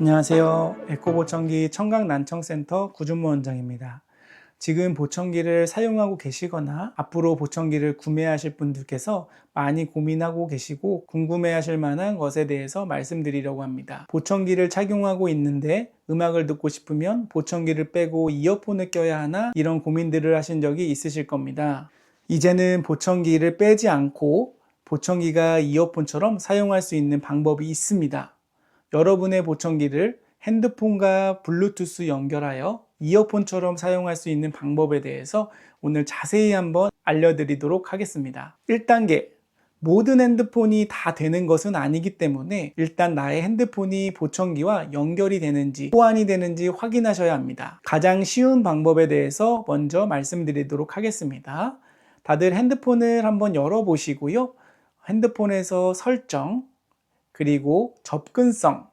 안녕하세요. 에코보청기 청각난청센터 구준모 원장입니다. 지금 보청기를 사용하고 계시거나 앞으로 보청기를 구매하실 분들께서 많이 고민하고 계시고 궁금해하실 만한 것에 대해서 말씀드리려고 합니다. 보청기를 착용하고 있는데 음악을 듣고 싶으면 보청기를 빼고 이어폰을 껴야 하나 이런 고민들을 하신 적이 있으실 겁니다. 이제는 보청기를 빼지 않고 보청기가 이어폰처럼 사용할 수 있는 방법이 있습니다. 여러분의 보청기를 핸드폰과 블루투스 연결하여 이어폰처럼 사용할 수 있는 방법에 대해서 오늘 자세히 한번 알려드리도록 하겠습니다. 1단계. 모든 핸드폰이 다 되는 것은 아니기 때문에 일단 나의 핸드폰이 보청기와 연결이 되는지 호환이 되는지 확인하셔야 합니다. 가장 쉬운 방법에 대해서 먼저 말씀드리도록 하겠습니다. 다들 핸드폰을 한번 열어보시고요. 핸드폰에서 설정, 그리고 접근성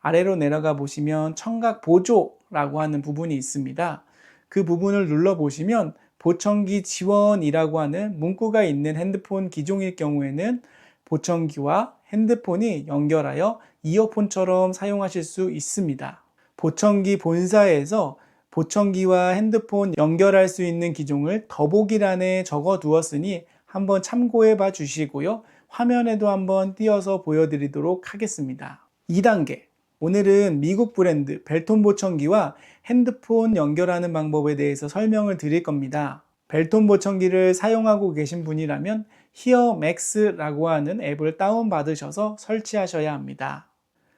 아래로 내려가 보시면 청각 보조라고 하는 부분이 있습니다. 그 부분을 눌러 보시면 보청기 지원이라고 하는 문구가 있는 핸드폰 기종일 경우에는 보청기와 핸드폰이 연결하여 이어폰처럼 사용하실 수 있습니다. 보청기 본사에서 보청기와 핸드폰 연결할 수 있는 기종을 더보기란에 적어 두었으니 한번 참고해 봐 주시고요. 화면에도 한번 띄어서 보여드리도록 하겠습니다. 2단계. 오늘은 미국 브랜드 벨톤 보청기와 핸드폰 연결하는 방법에 대해서 설명을 드릴 겁니다. 벨톤 보청기를 사용하고 계신 분이라면 히어 맥스라고 하는 앱을 다운받으셔서 설치하셔야 합니다.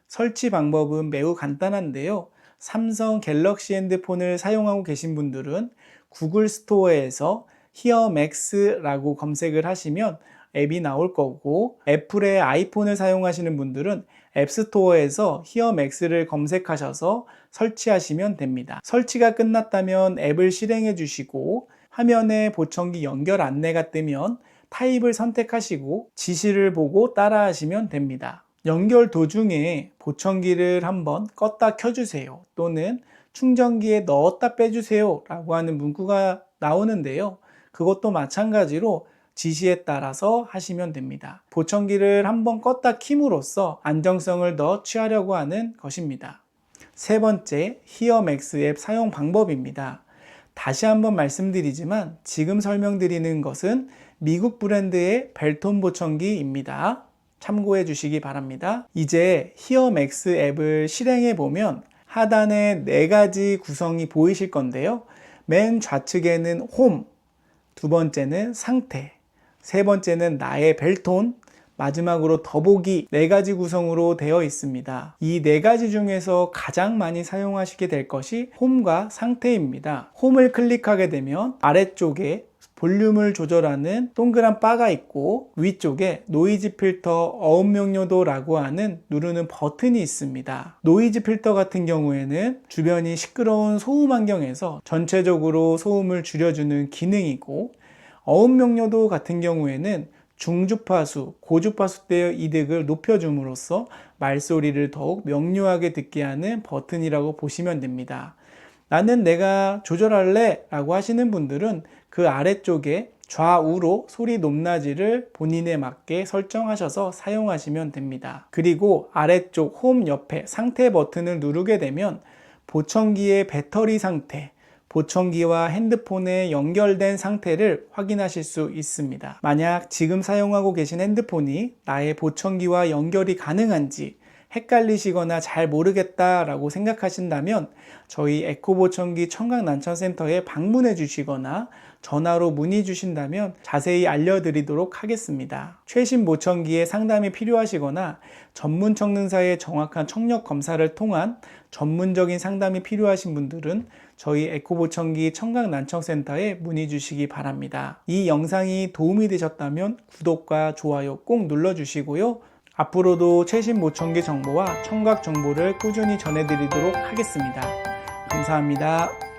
설치 방법은 매우 간단한데요. 삼성 갤럭시 핸드폰을 사용하고 계신 분들은 구글 스토어에서 히어 맥스라고 검색을 하시면 앱이 나올 거고 애플의 아이폰을 사용하시는 분들은 앱스토어에서 히어맥스를 검색하셔서 설치하시면 됩니다. 설치가 끝났다면 앱을 실행해 주시고 화면에 보청기 연결 안내가 뜨면 타입을 선택하시고 지시를 보고 따라 하시면 됩니다. 연결 도중에 보청기를 한번 껐다 켜주세요. 또는 충전기에 넣었다 빼주세요. 라고 하는 문구가 나오는데요. 그것도 마찬가지로 지시에 따라서 하시면 됩니다. 보청기를 한번 껐다 킴으로써 안정성을 더 취하려고 하는 것입니다. 세 번째, 히어맥스 앱 사용 방법입니다. 다시 한번 말씀드리지만 지금 설명드리는 것은 미국 브랜드의 벨톤 보청기입니다. 참고해 주시기 바랍니다. 이제 히어맥스 앱을 실행해 보면 하단에 네 가지 구성이 보이실 건데요. 맨 좌측에는 홈, 두 번째는 상태, 세 번째는 나의 벨톤, 마지막으로 더보기 네 가지 구성으로 되어 있습니다. 이 네 가지 중에서 가장 많이 사용하시게 될 것이 홈과 상태입니다. 홈을 클릭하게 되면 아래쪽에 볼륨을 조절하는 동그란 바가 있고 위쪽에 노이즈 필터 어음 명료도라고 하는 누르는 버튼이 있습니다. 노이즈 필터 같은 경우에는 주변이 시끄러운 소음 환경에서 전체적으로 소음을 줄여주는 기능이고 어음 명료도 같은 경우에는 중주파수, 고주파수 때의 이득을 높여줌으로써 말소리를 더욱 명료하게 듣게 하는 버튼이라고 보시면 됩니다. 나는 내가 조절할래 라고 하시는 분들은 그 아래쪽에 좌우로 소리 높낮이를 본인에 맞게 설정하셔서 사용하시면 됩니다. 그리고 아래쪽 홈 옆에 상태 버튼을 누르게 되면 보청기의 배터리 상태, 보청기와 핸드폰에 연결된 상태를 확인하실 수 있습니다. 만약 지금 사용하고 계신 핸드폰이 나의 보청기와 연결이 가능한지 헷갈리시거나 잘 모르겠다라고 생각하신다면 저희 에코보청기 청각난청센터에 방문해 주시거나 전화로 문의 주신다면 자세히 알려드리도록 하겠습니다. 최신 보청기에 상담이 필요하시거나 전문 청능사의 정확한 청력 검사를 통한 전문적인 상담이 필요하신 분들은 저희 에코보청기 청각난청센터에 문의 주시기 바랍니다. 이 영상이 도움이 되셨다면 구독과 좋아요 꼭 눌러주시고요. 앞으로도 최신 보청기 정보와 청각 정보를 꾸준히 전해드리도록 하겠습니다. 감사합니다.